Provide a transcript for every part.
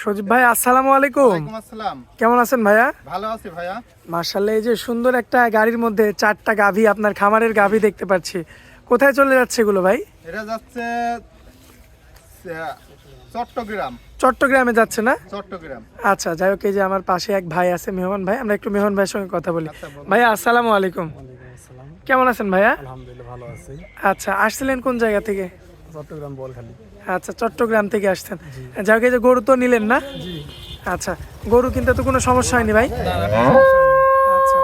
সজীব ভাই আসসালামু আলাইকুম। আসসালাম। কেমন আছেন ভাইয়া? ভালো আছি ভাইয়া। মার্শাল্লাহ এই যে সুন্দর একটা গাড়ির মধ্যে চারটা গাভী আপনার খামারের গাভী দেখতে পাচ্ছি। কোথায় চলে যাচ্ছে এগুলো ভাই? এটা যাচ্ছে চট্টগ্রাম। চট্টগ্রামে যাচ্ছে না? চট্টগ্রাম। আচ্ছা যাই হোক এই যে আমার পাশে এক ভাই আছে মেহমান ভাই আমরা একটু মেহমান ভাইয়ের সঙ্গে কথা বলি। আচ্ছা। ভাইয়া আসসালামু আলাইকুম। কেমন আছেন ভাইয়া? আলহামদুলিল্লাহ ভালো আছি। আচ্ছা আসছিলেন কোন জায়গা থেকে? চট্টগ্রাম বলখালি আচ্ছা চট্টগ্রাম থেকে আসছেন। যাই যে গরু তো নিলেন না? আচ্ছা গরু কিনতে তো কোনো সমস্যা হয়নি ভাই? আচ্ছা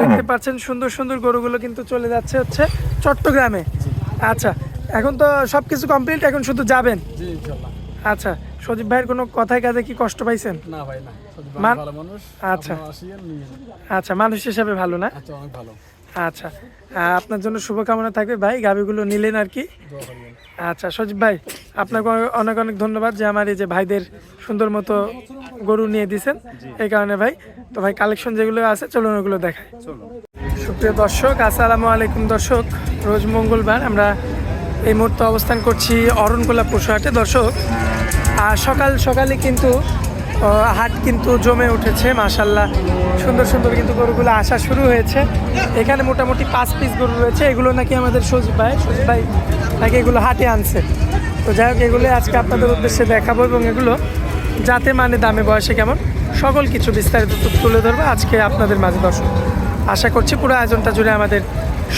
দেখতে পাচ্ছেন সুন্দর সুন্দর গরুগুলো কিন্তু চলে যাচ্ছে হচ্ছে চট্টগ্রামে। আচ্ছা এখন তো সবকিছু কমপ্লিট এখন শুধু যাবেন? আচ্ছা সজীব ভাইয়ের কোনো কথায় কাজে কি কষ্ট পাইছেন? না ভাই না। সত্যি ভালো মানুষ আচ্ছা। আচ্ছা মানুষ হিসাবে ভালো না? আচ্ছা অনেক ভালো। আচ্ছা। আপনার জন্য শুভকামনা থাকবে ভাই, গাবিগুলো নিলেন আর কি। আচ্ছা সজীব ভাই, আপনাকে অনেক- অনেক ধন্যবাদ যে আমার এই যে ভাইদের সুন্দর মতো গরু নিয়ে দিছেন এই কারণে ভাই, তো ভাই কালেকশন যেগুলো আছে, চলুন ওগুলো দেখায় সুপ্রিয় দর্শক, আসসালামু আলাইকুম দর্শক। রোজ মঙ্গলবার আমরা এই মুহূর্তে অবস্থান করছি অরণকোলা পশুহাটে। দর্শক আর সকাল সকালে কিন্তু হাট কিন্তু জমে উঠেছে মাসাল্লাহ সুন্দর সুন্দর কিন্তু গরুগুলো আসা শুরু হয়েছে। এখানে মোটামুটি পাঁচ পিস গরু রয়েছে, এগুলো নাকি আমাদের সজীব ভাই সজীব ভাই নাকি এগুলো হাটে আনছে। তো যাই হোক, এগুলো আজকে আপনাদের উদ্দেশ্যে দেখাবো এবং এগুলো যাতে মানে দামে, বয়সে কেমন, সকল কিছু বিস্তারিত তুলে ধরবো আজকে আপনাদের মাঝে দর্শক। আশা করছি পুরো আয়োজনটা জুড়ে আমাদের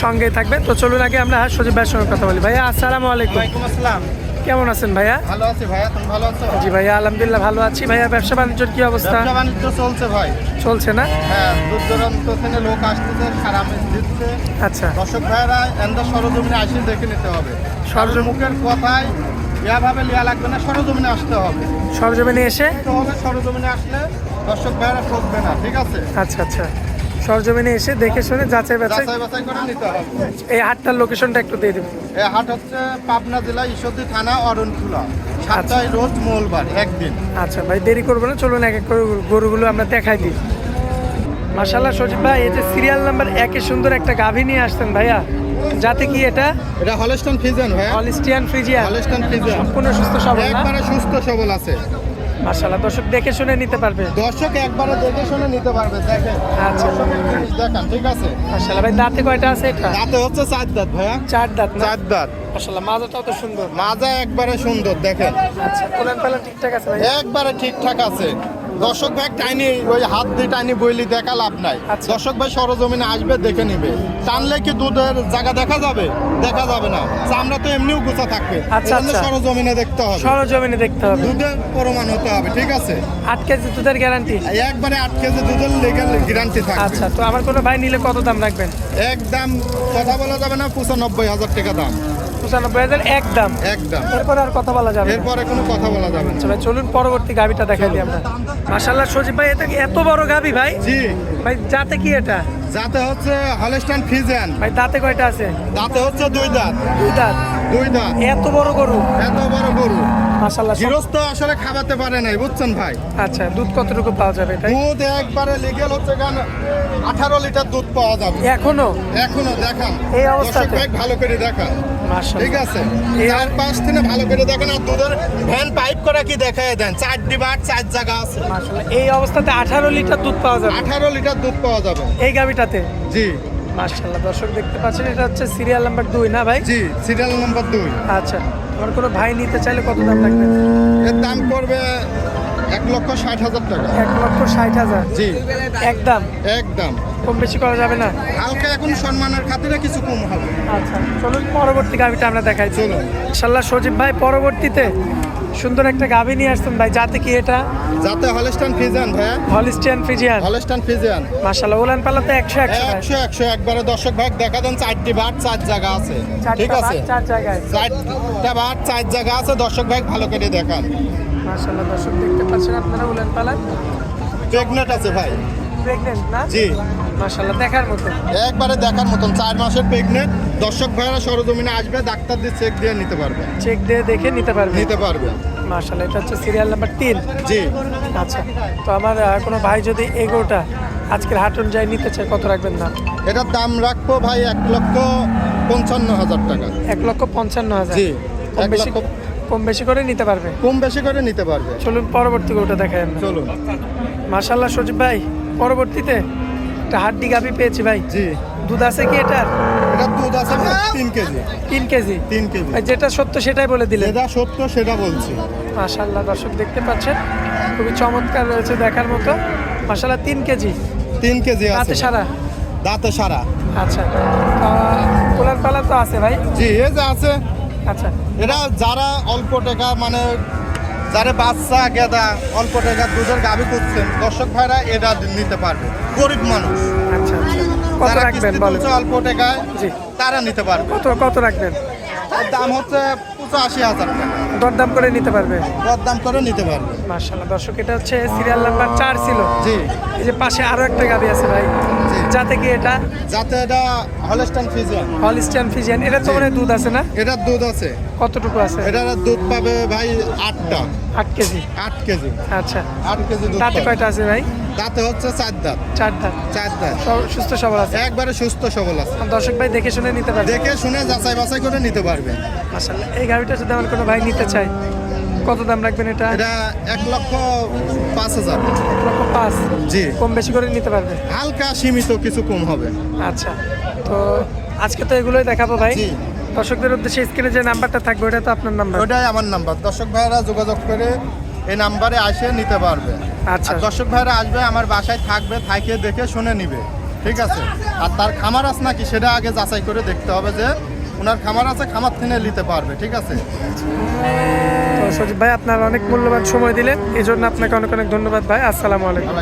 সঙ্গে থাকবে। তো চলুন আগে আমরা সজীব ভাইয়ের সঙ্গে কথা বলি। ভাইয়া, আসসালামু আলাইকুম। আসসালাম। কেমন আছেন ভাইয়া? ভালো আছি ভাইয়া তুমি ভালো আছো? জি ভাইয়া আলহামদুলিল্লাহ ভালো আছি। ভাইয়া ব্যবসা বাণিজ্যের কি অবস্থা? ব্যবসা বাণিজ্য চলছে ভাই। চলছে না? হ্যাঁ দূর দূরান্ত থেকে লোক আসতেছে খারাপ দিচ্ছে। আচ্ছা। দর্শক ভাইয়েরা এন্দার সরজমিনে আসি দেখে নিতে হবে। সরজম- মুখের কথায় ইয়াভাবে লিয়া লাগবে না সরজমিনে আসতে হবে। সরজমিনে এসে? হবে সরজমিনে আসলে দর্শক ভাইয়েরা ঠকবে না ঠিক আছে? আচ্ছা আচ্ছা। সরজমিনে এসে দেখে শুনে যাচাই বাছাই বাছাই করে নিতে হবে। এই হাটটার লোকেশনটা একটু দিয়ে দেবেন এই হাট হচ্ছে পাবনা জেলা ঈশ্বরদী থানা অরণখোলা। সাতটায় রোজ মঙ্গলবার একদিন। আচ্ছা ভাই দেরি করব না চলুন এক এক করে গরুগুলো আমরা দেখাই দিই। মাসাল্লাহ সজীব ভাই এই যে সিরিয়াল নাম্বার একে সুন্দর একটা গাভী নিয়ে আসতেন ভাইয়া। যাতে কি এটা? এটা হলস্টন ফিজেন ভাই হলিস্টিয়ান ফ্রিজিয়ান হলস্টন ফিজেন সম্পূর্ণ সুস্থ সবল না? একবারে সুস্থ সবল আছে। মাসাল্লাহ দর্শক দেখে শুনে নিতে পারবে। দর্শক একবারে দেখে শুনে নিতে পারবে দেখেন। আচ্ছা। দেখেন ঠিক আছে? মাশাআল্লাহ ভাই দাঁতে কয়টা আছে এটা? তাতে হচ্ছে চার দাঁত ভাইয়া। চার দাঁত চার দাঁত। মাশাআল্লাহ মাজাটাও তো সুন্দর। মাজা একবারে সুন্দর দেখেন। আচ্ছা কোলেন পালান ঠিকঠাক আছে ভাই? একবারে ঠিকঠাক আছে। দর্শক ভাই টাইনি ওই হাত দিয়ে টাইনি বইলি দেখা লাভ নাই। আচ্ছা। দর্শক ভাই সরজমিনে আসবে দেখে নিবে। টানলে কি দুধের জায়গা দেখা যাবে? দেখা যাবে না। চামড়া তো এমনিও গুছা থাকবে। আচ্ছা, আচ্ছা। সরজমিনে দেখতে হবে। সরজমিনে দেখতে হবে। দুধের প্রমাণ হতে হবে ঠিক আছে? আট কেজি দুধের গ্যারান্টি একবারে আট কেজি দুধের লেগেল গ্যারান্টি থাকবে। আচ্ছা তো আমার কোনো ভাই নিলে কত দাম রাখবেন? একদম কথা বলা যাবে না পঁচানব্বই হাজার টাকা দাম। পঁচানব্বই হাজার এক একদম। এরপরে আর কথা বলা যাবে। এরপরে কোনো কথা বলা যাবে আচ্ছা ভাই চলুন পরবর্তী গাবিটা দেখাই দিই আমরা। মাশাল্লাহ সজীব ভাই এটা কি এত বড় গাবি ভাই? জি। ভাই যাতে কি এটা? যাতে হচ্ছে হলস্টান ফিজেন। ভাই দাঁতে কয়টা আছে? দাঁতে হচ্ছে দুই দাঁত। দুই দাঁত। দুই দাঁত। এত বড় গরু? এত বড় গরু। মাশাল্লাহ সব- গৃহস্থ আসলে খাওয়াতে পারে নাই বুঝছেন ভাই? আচ্ছা দুধ কতটুকু পাওয়া যাবে এটাই? দুধ একবারে লিগেল হচ্ছে গান আঠারো লিটার দুধ পাওয়া যাবে। এখনও? এখনও দেখান। এই অবস্থাতে? ভালো করে মাশাল্লাহ ঠিক আছে? চার পাঁচ দিনে ভালো করে দেখেন আর দুধের ভ্যান পাইপ করা কি দেখায় দেন? চার ডিবার চার জায়গা আছে। এই অবস্থাতে আঠারো লিটার দুধ পাওয়া যাবে? আঠারো লিটার দুধ পাওয়া যাবে। এই গাবিটাতে? জি। মাশাল্লাহ দর্শক দেখতে পাচ্ছেন এটা হচ্ছে সিরিয়াল নাম্বার দুই না ভাই? জি সিরিয়াল নাম্বার দুই। আচ্ছা আমার কোনো ভাই নিতে চাইলে কত দাম লাগবে এর দাম পড়বে এক লক্ষ ষাট হাজার টাকা। এক লক্ষ ষাট হাজার? জি। একদম একদম কম বেশি করা যাবে না? হালকা এখন সম্মানের খাতিরে কিছু কম হবে। আচ্ছা চলুন পরবর্তী গাভিটা আমরা দেখাই চলুন। ইনশাল্লাহ সজীব ভাই পরবর্তীতে সুন্দর একটা গাভি নিয়ে আসতেন ভাই যাতে কি এটা? যাতে হলস্টান ফিজিয়ান ভাইয়া। Holstein Friesian Holstein Friesian. মাশাল্লাহ উলান পালাতে একশো একশো ভাই। একশো একশো একবারে দর্শক ভাগ দেখা দেন চারটি বার চার জায়গা আছে। ঠিক আছে? চার জায়গায়। চারটা বার চার জায়গা আছে দর্শক ভাগ ভালো করে দেখান। মাশাল্লাহ দর্শক দেখতে পাচ্ছেন আপনারা উলান পালান। প্রেগনেন্ট আছে ভাই। প্রেগনেন্ট না? জি। দেখার মতো। একবারে দেখার মতন চার মাসের প্রেগনেন্ট দর্শক সরজমিনে আসবে ডাক্তার দিয়ে চেক দিয়ে নিতে পারবে। চেক দিয়ে দেখে নিতে পারবে। নিতে পারবে। এটা হচ্ছে সিরিয়াল নাম্বার তিন। জি। আচ্ছা তো আমার আহ, কোনো ভাই যদি এগোটা আজকের হাট অনুযায়ী নিতে চায় কত রাখবেন না? এটার দাম রাখব ভাই এক লক্ষ পঞ্চান্ন হাজার টাকা। এক লক্ষ পঞ্চান্ন হাজার? জি কম এক বেশি লক্ষ কম বেশি করে নিতে পারবে? কম বেশি করে নিতে পারবে। চলুন পরবর্তী দেখাই আমরা। চলুন। মার্শাল্লাহ সজীব ভাই পরবর্তীতে একটা হাড্ডি গাভি পেয়েছি ভাই। জি। দুধ আছে কি এটার? এটা দুধ আছে তিন কেজি। তিন কেজি? তিন কেজি। যেটা সত্য সেটাই বলে দিলেন। যেটা সত্য সেটা বলছি। মাশাল্লাহ দর্শক দেখতে পাচ্ছেন খুবই চমৎকার রয়েছে দেখার মতো। মাশাল্লাহ তিন কেজি। তিন কেজি আছে সারা? দাঁতে সারা। আচ্ছা কোলার পালা তো আছে ভাই? জি যে আছে। আচ্ছা। যারা অল্প টাকা মানে যারা বাচ্চা গেদা অল্প টাকা দুধের গাভী করছেন দর্শক ভাইরা এটা নিতে পারবে। গরিব মানুষ। আচ্ছা আচ্ছা। কত রাখবেন বলেন? অল্প টাকায় জি। তারা নিতে পারবে। কত কত রাখবেন? দাম হচ্ছে পঁচাশি হাজার দরদাম করে নিতে পারবে? দরদাম করে নিতে পারবে। মার্শাল্লাহ দর্শক এটা হচ্ছে সিরিয়াল নাম্বার চার ছিল। জি। এই যে পাশে আরও একটা গাড়ি আছে ভাই। যাতে কি এটা? যাতে এটা হলস্টান ফিজিয়ান হলিস্টিয়ান ফিজিয়ান এটা তো। মানে দুধ আছে না? এটার দুধ আছে। কতটুকু আছে? এটার দুধ পাবে ভাই আটটা। আট কেজি? আট কেজি। আচ্ছা। আট কেজি দুধ তাতে কয়টা আছে ভাই? দাঁতে হচ্ছে চার দাঁত। চার দাঁত। চার দাঁত। সুস্থ সবল আছে? একবারে সুস্থ সবল আছে। দর্শক ভাই দেখে শুনে নিতে পারবে। দেখে শুনে যাচাই বাছাই করে নিতে পারবে। মাশাল্লাহ এই গাড়িটা যদি আমার কোনো ভাই নিতে চায় কত দাম রাখবেন এটা? এটা এক লক্ষ পাঁচ হাজার। এক লক্ষ পাঁচ? জি। কম বেশি করে নিতে পারবে? হালকা সীমিত কিছু কম হবে। আচ্ছা। তো আজকে তো এগুলোই দেখাবো ভাই। দর্শকদের উদ্দেশ্যে স্ক্রিনে যে নাম্বারটা থাকবে ওটা তো আপনার নাম্বার। ওটাই আমার নাম্বার। দর্শক ভাইরা যোগাযোগ করে এই নাম্বারে আসে নিতে পারবে। আচ্ছা। দর্শক ভাইরা আসবে আমার বাসায় থাকবে থাকে দেখে শুনে নিবে। ঠিক আছে? আর তার খামার আছে নাকি সেটা আগে যাচাই করে দেখতে হবে যে ওনার খামার আছে খামার থেকে নিতে পারবে। ঠিক আছে? তো সজীব ভাই আপনার অনেক মূল্যবান সময় দিলেন। এই জন্য আপনাকে অনেক অনেক ধন্যবাদ ভাই। আসসালামু আলাইকুম।